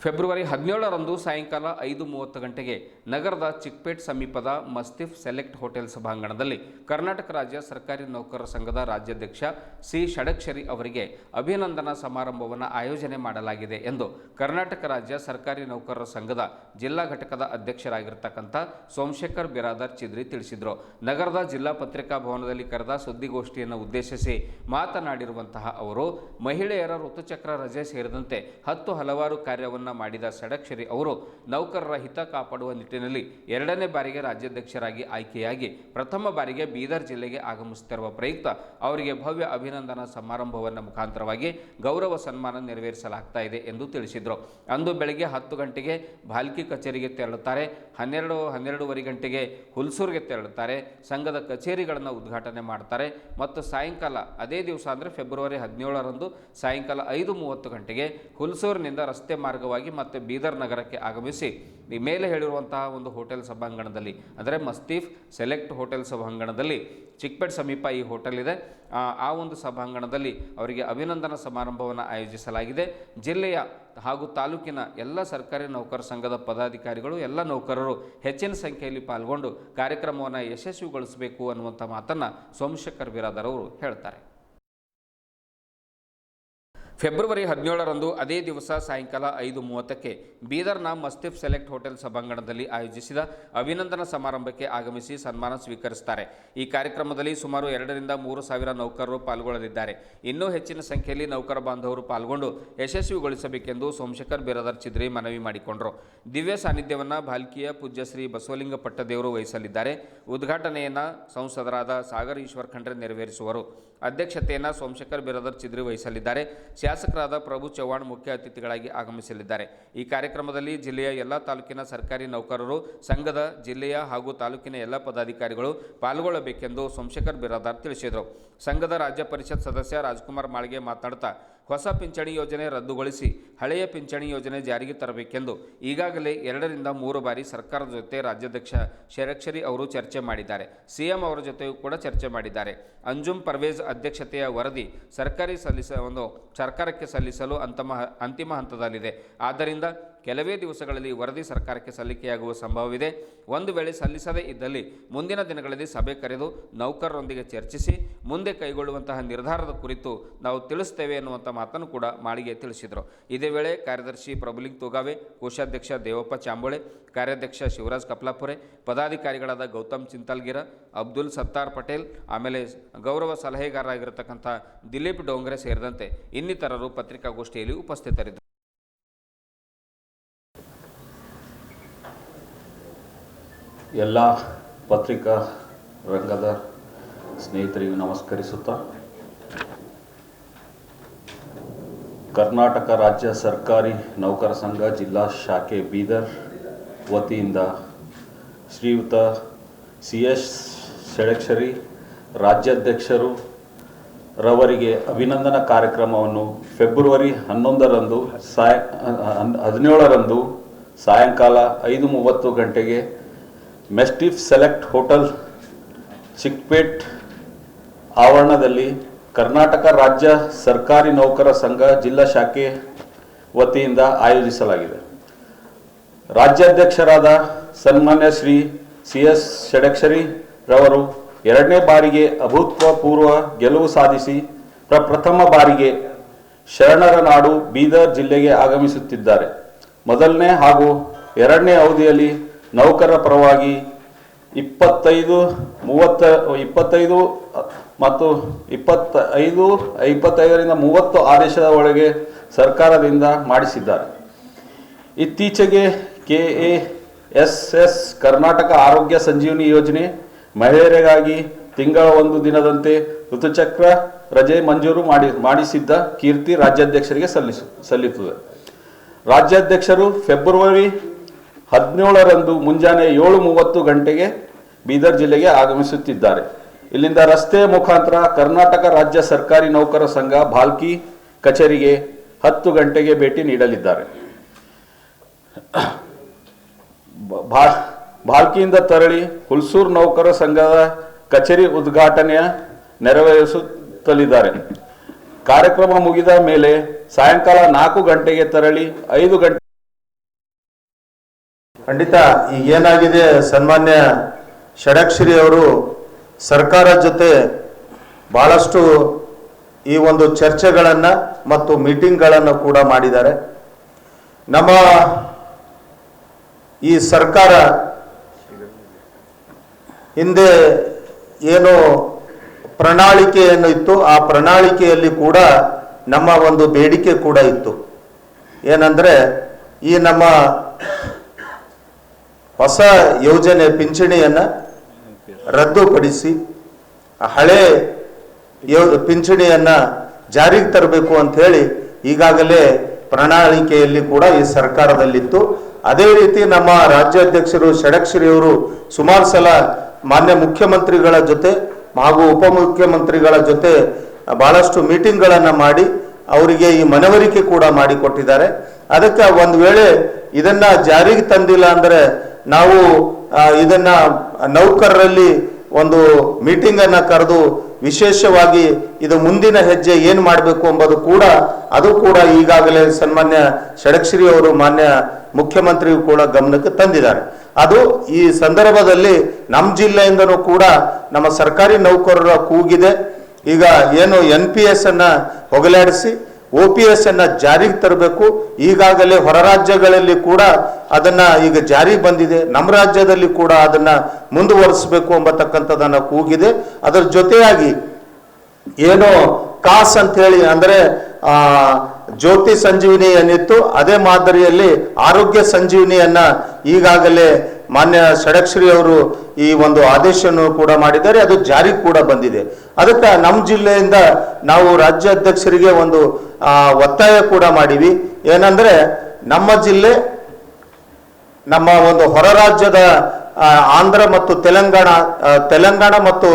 ಫೆಬ್ರವರಿ ಹದಿನೇಳರಂದು ಸಾಯಂಕಾಲ ಐದು ಮೂವತ್ತು ಗಂಟೆಗೆ ನಗರದ ಚಿಕ್ಪೇಟ್ ಸಮೀಪದ ಮಸ್ತಿಫ್ ಸೆಲೆಕ್ಟ್ ಹೋಟೆಲ್ ಸಭಾಂಗಣದಲ್ಲಿ ಕರ್ನಾಟಕ ರಾಜ್ಯ ಸರ್ಕಾರಿ ನೌಕರರ ಸಂಘದ ರಾಜ್ಯಾಧ್ಯಕ್ಷ ಸಿ ಷಡಕ್ಷರಿ ಅವರಿಗೆ ಅಭಿನಂದನಾ ಸಮಾರಂಭವನ್ನು ಆಯೋಜನೆ ಮಾಡಲಾಗಿದೆ ಎಂದು ಕರ್ನಾಟಕ ರಾಜ್ಯ ಸರ್ಕಾರಿ ನೌಕರರ ಸಂಘದ ಜಿಲ್ಲಾ ಘಟಕದ ಅಧ್ಯಕ್ಷರಾಗಿರ್ತಕ್ಕಂಥ ಸೋಮಶೇಖರ್ ಬಿರಾದರ್ ಚಿದ್ರಿ ತಿಳಿಸಿದರು. ನಗರದ ಜಿಲ್ಲಾ ಪತ್ರಿಕಾ ಭವನದಲ್ಲಿ ಕರೆದ ಸುದ್ದಿಗೋಷ್ಠಿಯನ್ನು ಉದ್ದೇಶಿಸಿ ಮಾತನಾಡಿರುವಂತಹ ಅವರು, ಮಹಿಳೆಯರ ಋತುಚಕ್ರ ರಜೆ ಸೇರಿದಂತೆ ಹತ್ತು ಹಲವಾರು ಕಾರ್ಯವನ್ನು ಮಾಡಿದ ಷಡಕ್ಷರಿ ಅವರು ನೌಕರರ ಹಿತ ಕಾಪಾಡುವ ನಿಟ್ಟಿನಲ್ಲಿ ಎರಡನೇ ಬಾರಿಗೆ ರಾಜ್ಯಾಧ್ಯಕ್ಷರಾಗಿ ಆಯ್ಕೆಯಾಗಿ ಪ್ರಥಮ ಬಾರಿಗೆ ಬೀದರ್ ಜಿಲ್ಲೆಗೆ ಆಗಮಿಸುತ್ತಿರುವ ಪ್ರಯುಕ್ತ ಅವರಿಗೆ ಭವ್ಯ ಅಭಿನಂದನಾ ಸಮಾರಂಭವನ್ನು ಮುಖಾಂತರವಾಗಿ ಗೌರವ ಸನ್ಮಾನ ನೆರವೇರಿಸಲಾಗ್ತಾ ಇದೆ ಎಂದು ತಿಳಿಸಿದರು. ಅಂದು ಬೆಳಗ್ಗೆ ಹತ್ತು ಗಂಟೆಗೆ ಭಾಲ್ಕಿ ಕಚೇರಿಗೆ ತೆರಳುತ್ತಾರೆ. ಹನ್ನೆರಡು, ಹನ್ನೆರಡೂವರೆ ಗಂಟೆಗೆ ಹುಲ್ಸೂರ್ಗೆ ತೆರಳುತ್ತಾರೆ. ಸಂಘದ ಕಚೇರಿಗಳನ್ನು ಉದ್ಘಾಟನೆ ಮಾಡ್ತಾರೆ. ಮತ್ತು ಸಾಯಂಕಾಲ, ಅದೇ ದಿವಸ ಅಂದರೆ ಫೆಬ್ರವರಿ ಹದಿನೇಳರಂದು ಸಾಯಂಕಾಲ ಐದು ಮೂವತ್ತು ಗಂಟೆಗೆ ಹುಲ್ಸೂರಿನಿಂದ ರಸ್ತೆ ಮಾರ್ಗವಾಗಿ ಮತ್ತೆ ಬೀದರ್ ನಗರಕ್ಕೆ ಆಗಮಿಸಿ, ಈ ಮೇಲೆ ಹೇಳಿರುವಂತಹ ಒಂದು ಹೋಟೆಲ್ ಸಭಾಂಗಣದಲ್ಲಿ, ಅಂದರೆ ಮಸ್ತೀಫ್ ಸೆಲೆಕ್ಟ್ ಹೋಟೆಲ್ ಸಭಾಂಗಣದಲ್ಲಿ ಚಿಕ್ಪೇಟ್ ಸಮೀಪ ಈ ಹೋಟೆಲ್ ಇದೆ. ಆ ಆ ಒಂದು ಸಭಾಂಗಣದಲ್ಲಿ ಅವರಿಗೆ ಅಭಿನಂದನಾ ಸಮಾರಂಭವನ್ನು ಆಯೋಜಿಸಲಾಗಿದೆ. ಜಿಲ್ಲೆಯ ಹಾಗೂ ತಾಲೂಕಿನ ಎಲ್ಲ ಸರ್ಕಾರಿ ನೌಕರ ಸಂಘದ ಪದಾಧಿಕಾರಿಗಳು, ಎಲ್ಲ ನೌಕರರು ಹೆಚ್ಚಿನ ಸಂಖ್ಯೆಯಲ್ಲಿ ಪಾಲ್ಗೊಂಡು ಕಾರ್ಯಕ್ರಮವನ್ನು ಯಶಸ್ವಿಗೊಳಿಸಬೇಕು ಅನ್ನುವಂಥ ಮಾತನ್ನು ಸೋಮಶೇಖರ್ ಬಿರಾದರ್ ಅವರು ಹೇಳ್ತಾರೆ. ಫೆಬ್ರವರಿ ಹದಿನೇಳರಂದು ಅದೇ ದಿವಸ ಸಾಯಂಕಾಲ ಐದು ಮೂವತ್ತಕ್ಕೆ ಬೀದರ್ನ ಮಸ್ತಿಫ್ ಸೆಲೆಕ್ಟ್ ಹೋಟೆಲ್ ಸಭಾಂಗಣದಲ್ಲಿ ಆಯೋಜಿಸಿದ ಅಭಿನಂದನಾ ಸಮಾರಂಭಕ್ಕೆ ಆಗಮಿಸಿ ಸನ್ಮಾನ ಸ್ವೀಕರಿಸುತ್ತಾರೆ. ಈ ಕಾರ್ಯಕ್ರಮದಲ್ಲಿ ಸುಮಾರು ಎರಡರಿಂದ ಮೂರು ಸಾವಿರ ನೌಕರರು ಪಾಲ್ಗೊಳ್ಳಲಿದ್ದಾರೆ. ಇನ್ನೂ ಹೆಚ್ಚಿನ ಸಂಖ್ಯೆಯಲ್ಲಿ ನೌಕರ ಬಾಂಧವರು ಪಾಲ್ಗೊಂಡು ಯಶಸ್ವಿಗೊಳಿಸಬೇಕೆಂದು ಸೋಮಶೇಖರ್ ಬಿರಾದರ್ ಚಿದ್ರಿ ಮನವಿ ಮಾಡಿಕೊಂಡರು. ದಿವ್ಯ ಸಾನ್ನಿಧ್ಯವನ್ನು ಭಾಲ್ಕಿಯ ಪೂಜ್ಯಶ್ರೀ ಬಸವಲಿಂಗ ಪಟ್ಟದೇವರು ವಹಿಸಲಿದ್ದಾರೆ. ಉದ್ಘಾಟನೆಯನ್ನು ಸಂಸದರಾದ ಸಾಗರ್ ಈಶ್ವರ್ ಖಂಡ್ರೆ ನೆರವೇರಿಸುವರು. ಅಧ್ಯಕ್ಷತೆಯನ್ನು ಸೋಮಶೇಖರ್ ಬಿರಾದರ್ ಚಿದ್ರಿ ವಹಿಸಲಿದ್ದಾರೆ. ಶಾಸಕರಾದ ಪ್ರಭು ಚವ್ಹಾಣ್ ಮುಖ್ಯ ಅತಿಥಿಗಳಾಗಿ ಆಗಮಿಸಲಿದ್ದಾರೆ. ಈ ಕಾರ್ಯಕ್ರಮದಲ್ಲಿ ಜಿಲ್ಲೆಯ ಎಲ್ಲ ತಾಲೂಕಿನ ಸರ್ಕಾರಿ ನೌಕರರು, ಸಂಘದ ಜಿಲ್ಲೆಯ ಹಾಗೂ ತಾಲೂಕಿನ ಎಲ್ಲ ಪದಾಧಿಕಾರಿಗಳು ಪಾಲ್ಗೊಳ್ಳಬೇಕೆಂದು ಸೋಮಶೇಖರ್ ಬಿರಾದಾರ್ ತಿಳಿಸಿದರು. ಸಂಘದ ರಾಜ್ಯ ಪರಿಷತ್ ಸದಸ್ಯ ರಾಜ್ಕುಮಾರ್ ಮಾಳ್ಗೆ ಮಾತನಾಡ್ತಾ ಹೊಸ ಪಿಂಚಣಿ ಯೋಜನೆ ರದ್ದುಗೊಳಿಸಿ ಹಳೆಯ ಪಿಂಚಣಿ ಯೋಜನೆ ಜಾರಿಗೆ ತರಬೇಕೆಂದು ಈಗಾಗಲೇ ಎರಡರಿಂದ ಮೂರು ಬಾರಿ ಸರ್ಕಾರದ ಜೊತೆ ರಾಜ್ಯಾಧ್ಯಕ್ಷ ಶರಕ್ಷರಿ ಅವರು ಚರ್ಚೆ ಮಾಡಿದ್ದಾರೆ. ಸಿಎಂ ಅವರ ಜೊತೆಯೂ ಕೂಡ ಚರ್ಚೆ ಮಾಡಿದ್ದಾರೆ. ಅಂಜುಮ್ ಪರ್ವೇಜ್ ಅಧ್ಯಕ್ಷತೆಯ ವರದಿ ಸರ್ಕಾರಿ ಸಲ್ಲಿಸ ಒಂದು ಸರ್ಕಾರಕ್ಕೆ ಸಲ್ಲಿಸಲು ಅಂತಮ ಅಂತಿಮ ಹಂತದಲ್ಲಿದೆ. ಆದ್ದರಿಂದ ಕೆಲವೇ ದಿವಸಗಳಲ್ಲಿ ವರದಿ ಸರ್ಕಾರಕ್ಕೆ ಸಲ್ಲಿಕೆಯಾಗುವ ಸಂಭವವಿದೆ. ಒಂದು ವೇಳೆ ಸಲ್ಲಿಸದೇ ಇದ್ದಲ್ಲಿ ಮುಂದಿನ ದಿನಗಳಲ್ಲಿ ಸಭೆ ಕರೆದು ನೌಕರರೊಂದಿಗೆ ಚರ್ಚಿಸಿ, ಮುಂದೆ ಕೈಗೊಳ್ಳುವಂತಹ ನಿರ್ಧಾರದ ಕುರಿತು ನಾವು ತಿಳಿಸ್ತೇವೆ ಎನ್ನುವಂಥ ಮಾತನ್ನು ಕೂಡ ಮಾಳಿಗೆ ತಿಳಿಸಿದರು. ಇದೇ ವೇಳೆ ಕಾರ್ಯದರ್ಶಿ ಪ್ರಭುಲಿಂಗ್ ತೋಗಾವೆ, ಕೋಶಾಧ್ಯಕ್ಷ ದೇವಪ್ಪ ಚಾಂಬೋಳೆ, ಕಾರ್ಯಾಧ್ಯಕ್ಷ ಶಿವರಾಜ್ ಕಪ್ಲಾಪುರೆ, ಪದಾಧಿಕಾರಿಗಳಾದ ಗೌತಮ್ ಚಿಂತಲ್ಗಿರ, ಅಬ್ದುಲ್ ಸತ್ತಾರ್ ಪಟೇಲ್, ಆಮೇಲೆ ಗೌರವ ಸಲಹೆಗಾರರಾಗಿರತಕ್ಕಂಥ ದಿಲೀಪ್ ಡೋಂಗ್ರೆ ಸೇರಿದಂತೆ ಇನ್ನಿತರರು ಪತ್ರಿಕಾಗೋಷ್ಠಿಯಲ್ಲಿ ಉಪಸ್ಥಿತರಿದ್ದರು. ಎಲ್ಲ ಪತ್ರಿಕಾ ರಂಗದ ಸ್ನೇಹಿತರಿಗೂ ನಮಸ್ಕರಿಸುತ್ತಾ, ಕರ್ನಾಟಕ ರಾಜ್ಯ ಸರ್ಕಾರಿ ನೌಕರ ಸಂಘ ಜಿಲ್ಲಾ ಶಾಖೆ ಬೀದರ್ ವತಿಯಿಂದ ಶ್ರೀಯುತ ಸಿ ಎಸ್ ಷಡಕ್ಷರಿ ರಾಜ್ಯಾಧ್ಯಕ್ಷರು ರವರಿಗೆ ಅಭಿನಂದನಾ ಕಾರ್ಯಕ್ರಮವನ್ನು ಫೆಬ್ರವರಿ ಹನ್ನೊಂದರಂದು ಸಾಯ ಹದಿನೇಳರಂದು ಸಾಯಂಕಾಲ ಐದು ಮೂವತ್ತು ಗಂಟೆಗೆ ಮೆಸ್ಟಿಫ್ ಸೆಲೆಕ್ಟ್ ಹೋಟೆಲ್ ಚಿಕ್ಪೇಟ್ ಆವರಣದಲ್ಲಿ ಕರ್ನಾಟಕ ರಾಜ್ಯ ಸರ್ಕಾರಿ ನೌಕರ ಸಂಘ ಜಿಲ್ಲಾ ಶಾಖೆ ವತಿಯಿಂದ ಆಯೋಜಿಸಲಾಗಿದೆ. ರಾಜ್ಯಾಧ್ಯಕ್ಷರಾದ ಸನ್ಮಾನ್ಯ ಶ್ರೀ ಸಿ ಎಸ್ ಷಡಕ್ಷರಿ ರವರು ಎರಡನೇ ಬಾರಿಗೆ ಅಭೂತಪೂರ್ವ ಗೆಲುವು ಸಾಧಿಸಿ ಪ್ರಪ್ರಥಮ ಬಾರಿಗೆ ಶರಣರ ನಾಡು ಬೀದರ್ ಜಿಲ್ಲೆಗೆ ಆಗಮಿಸುತ್ತಿದ್ದಾರೆ. ಮೊದಲನೇ ಹಾಗೂ ಎರಡನೇ ಅವಧಿಯಲ್ಲಿ ನೌಕರರ ಪರವಾಗಿ ಇಪ್ಪತ್ತೈದು, ಮೂವತ್ತ, ಇಪ್ಪತ್ತೈದು, ಮತ್ತು ಇಪ್ಪತ್ತ ಐದು ಇಪ್ಪತ್ತೈದರಿಂದ ಮೂವತ್ತು ಆದೇಶದ ಒಳಗೆ ಸರ್ಕಾರದಿಂದ ಮಾಡಿಸಿದ್ದಾರೆ. ಇತ್ತೀಚೆಗೆ K A S S Karnataka Arogya Sanjeevini ಯೋಜನೆ ಮಹಿಳೆಯರಿಗಾಗಿ ತಿಂಗಳ ಒಂದು ದಿನದಂತೆ ಋತುಚಕ್ರ ರಜೆ ಮಂಜೂರು ಮಾಡಿ, ಮಾಡಿಸಿದ್ದ ಕೀರ್ತಿ ರಾಜ್ಯಾಧ್ಯಕ್ಷರಿಗೆ ಸಲ್ಲಿಸು, ಸಲ್ಲಿಸುತ್ತದೆ. ರಾಜ್ಯಾಧ್ಯಕ್ಷರು ಫೆಬ್ರವರಿ ಹದಿನೇಳರಂದು ಮುಂಜಾನೆ ಏಳು ಮೂವತ್ತು ಗಂಟೆಗೆ ಬೀದರ್ ಜಿಲ್ಲೆಗೆ ಆಗಮಿಸುತ್ತಿದ್ದಾರೆ. ಇಲ್ಲಿಂದ ರಸ್ತೆ ಮುಖಾಂತರ ಕರ್ನಾಟಕ ರಾಜ್ಯ ಸರ್ಕಾರಿ ನೌಕರ ಸಂಘ ಭಾಲ್ಕಿ ಕಚೇರಿಗೆ ಹತ್ತು ಗಂಟೆಗೆ ಭೇಟಿ ನೀಡಲಿದ್ದಾರೆ. ಭಾಲ್ಕಿಯಿಂದ ತೆರಳಿ ಹುಲ್ಸೂರು ನೌಕರ ಸಂಘದ ಕಚೇರಿ ಉದ್ಘಾಟನೆಯ ನೆರವೇರಿಸುತ್ತಲಿದ್ದಾರೆ. ಕಾರ್ಯಕ್ರಮ ಮುಗಿದ ಮೇಲೆ ಸಾಯಂಕಾಲ ನಾಲ್ಕು ಗಂಟೆಗೆ ತೆರಳಿ ಐದು ಗಂಟೆ ಖಂಡಿತ ಈಗ ಏನಾಗಿದೆ ಸನ್ಮಾನ್ಯ ಷಡಾಕ್ಷರಿ ಅವರು ಸರ್ಕಾರ ಜೊತೆ ಬಹಳಷ್ಟು ಈ ಒಂದು ಚರ್ಚೆಗಳನ್ನು ಮತ್ತು ಮೀಟಿಂಗ್ಗಳನ್ನು ಕೂಡ ಮಾಡಿದ್ದಾರೆ. ನಮ್ಮ ಈ ಸರ್ಕಾರ ಹಿಂದೆ ಏನು ಪ್ರಣಾಳಿಕೆ ಇತ್ತು, ಆ ಪ್ರಣಾಳಿಕೆಯಲ್ಲಿ ಕೂಡ ನಮ್ಮ ಒಂದು ಬೇಡಿಕೆ ಕೂಡ ಇತ್ತು. ಏನಂದ್ರೆ ಈ ನಮ್ಮ ಹೊಸ ಯೋಜನೆ ಪಿಂಚಣಿಯನ್ನ ರದ್ದುಪಡಿಸಿ ಹಳೆ ಯೋ, ಪಿಂಚಣಿಯನ್ನ ಜಾರಿಗೆ ತರಬೇಕು ಅಂತ ಹೇಳಿ ಈಗಾಗಲೇ ಪ್ರಣಾಳಿಕೆಯಲ್ಲಿ ಕೂಡ ಈ ಸರ್ಕಾರದಲ್ಲಿತ್ತು. ಅದೇ ರೀತಿ ನಮ್ಮ ರಾಜ್ಯಾಧ್ಯಕ್ಷರು ಷಡಕ್ಷರಿಯವರು ಸುಮಾರು ಸಲ ಮಾನ್ಯ ಮುಖ್ಯಮಂತ್ರಿಗಳ ಜೊತೆ ಹಾಗೂ ಉಪಮುಖ್ಯಮಂತ್ರಿಗಳ ಜೊತೆ ಬಹಳಷ್ಟು ಮೀಟಿಂಗ್ಗಳನ್ನು ಮಾಡಿ ಅವರಿಗೆ ಈ ಮನವರಿಕೆ ಕೂಡ ಮಾಡಿಕೊಟ್ಟಿದ್ದಾರೆ. ಅದಕ್ಕೆ ಒಂದು ವೇಳೆ ಇದನ್ನ ಜಾರಿಗೆ ತಂದಿಲ್ಲ ಅಂದ್ರೆ ನಾವು ಇದನ್ನ ನೌಕರರಲ್ಲಿ ಒಂದು ಮೀಟಿಂಗ್ ಅನ್ನ ಕರೆದು ವಿಶೇಷವಾಗಿ ಇದು ಮುಂದಿನ ಹೆಜ್ಜೆ ಏನು ಮಾಡಬೇಕು ಅಂಬುದು ಕೂಡ, ಅದು ಕೂಡ ಈಗಾಗಲೇ ಸನ್ಮಾನ್ಯ ಷಡಕ್ಷರಿ ಅವರು ಮಾನ್ಯ ಮುಖ್ಯಮಂತ್ರಿಯು ಕೂಡ ಗಮನಕ್ಕೆ ತಂದಿದ್ದಾರೆ. ಅದು ಈ ಸಂದರ್ಭದಲ್ಲಿ ನಮ್ಮ ಜಿಲ್ಲೆಯಿಂದನೂ ಕೂಡ ನಮ್ಮ ಸರ್ಕಾರಿ ನೌಕರರ ಕೂಗಿದೆ. ಈಗ ಏನು ಎನ್ ಪಿ ಎಸ್ ಅನ್ನ ಹೊಗಲಾಡಿಸಿ ಒ ಪಿ ಎಸ್ ಅನ್ನ ಜಾರಿಗೆ ತರಬೇಕು. ಈಗಾಗಲೇ ಹೊರ ರಾಜ್ಯಗಳಲ್ಲಿ ಕೂಡ ಅದನ್ನ ಈಗ ಜಾರಿಗೆ ಬಂದಿದೆ. ನಮ್ಮ ರಾಜ್ಯದಲ್ಲಿ ಕೂಡ ಅದನ್ನ ಮುಂದುವರಿಸಬೇಕು ಅಂಬತಕ್ಕಂಥದನ್ನ ಕೂಗಿದೆ. ಅದರ ಜೊತೆಯಾಗಿ ಏನು ಕಾಸ್ ಅಂತ ಹೇಳಿ ಅಂದ್ರೆ, ಆ, ಜ್ಯೋತಿ ಸಂಜೀವಿನಿ ಏನಿತ್ತು ಅದೇ ಮಾದರಿಯಲ್ಲಿ ಆರೋಗ್ಯ ಸಂಜೀವಿನಿಯನ್ನ ಈಗಾಗಲೇ ಮಾನ್ಯ ಷಡಕ್ಷರಿ ಅವರು ಈ ಒಂದು ಆದೇಶವನ್ನು ಕೂಡ ಮಾಡಿದ್ದಾರೆ ಅದು ಜಾರಿ ಕೂಡ ಬಂದಿದೆ. ಅದಕ್ಕೆ ನಮ್ಮ ಜಿಲ್ಲೆಯಿಂದ ನಾವು ರಾಜ್ಯಾಧ್ಯಕ್ಷರಿಗೆ ಒಂದು ಆ, ಒತ್ತಾಯ ಕೂಡ ಮಾಡಿವಿ. ಏನಂದ್ರೆ ನಮ್ಮ ಜಿಲ್ಲೆ ನಮ್ಮ ಒಂದು ಹೊರ ರಾಜ್ಯದ ಆಂಧ್ರ ಮತ್ತು ತೆಲಂಗಾಣ ತೆಲಂಗಾಣ ಮತ್ತು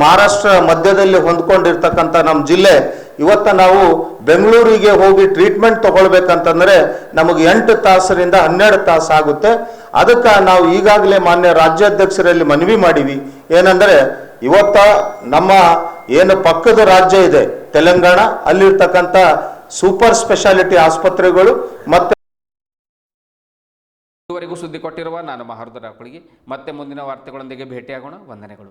ಮಹಾರಾಷ್ಟ್ರ ಮಧ್ಯದಲ್ಲಿ ಹೊಂದ್ಕೊಂಡಿರ್ತಕ್ಕಂಥ ನಮ್ಮ ಜಿಲ್ಲೆ ಇವತ್ತ ನಾವು ಬೆಂಗಳೂರಿಗೆ ಹೋಗಿ ಟ್ರೀಟ್ಮೆಂಟ್ ತಗೊಳ್ಬೇಕಂತಂದ್ರೆ ನಮಗೆ ಎಂಟು ತಾಸರಿಂದ ಹನ್ನೆರಡು ತಾಸು ಆಗುತ್ತೆ. ಅದಕ್ಕೆ ನಾವು ಈಗಾಗಲೇ ಮಾನ್ಯ ರಾಜ್ಯಾಧ್ಯಕ್ಷರಲ್ಲಿ ಮನವಿ ಮಾಡಿವಿ. ಏನಂದ್ರೆ ಇವತ್ತ ನಮ್ಮ ಏನು ಪಕ್ಕದ ರಾಜ್ಯ ಇದೆ, ತೆಲಂಗಾಣ, ಅಲ್ಲಿರ್ತಕ್ಕಂಥ ಸೂಪರ್ ಸ್ಪೆಷಾಲಿಟಿ ಆಸ್ಪತ್ರೆಗಳು ಮತ್ತೆ ಸುದ್ದಿ ಕೊಟ್ಟಿರುವ ನಾನು ಮಹರ್ದರ ಅಕ್ಕಳಿಗೆ ಮತ್ತೆ ಮುಂದಿನ ವಾರ್ತೆಗಳೊಂದಿಗೆ ಭೇಟಿಯಾಗೋಣ. ವಂದನೆಗಳು.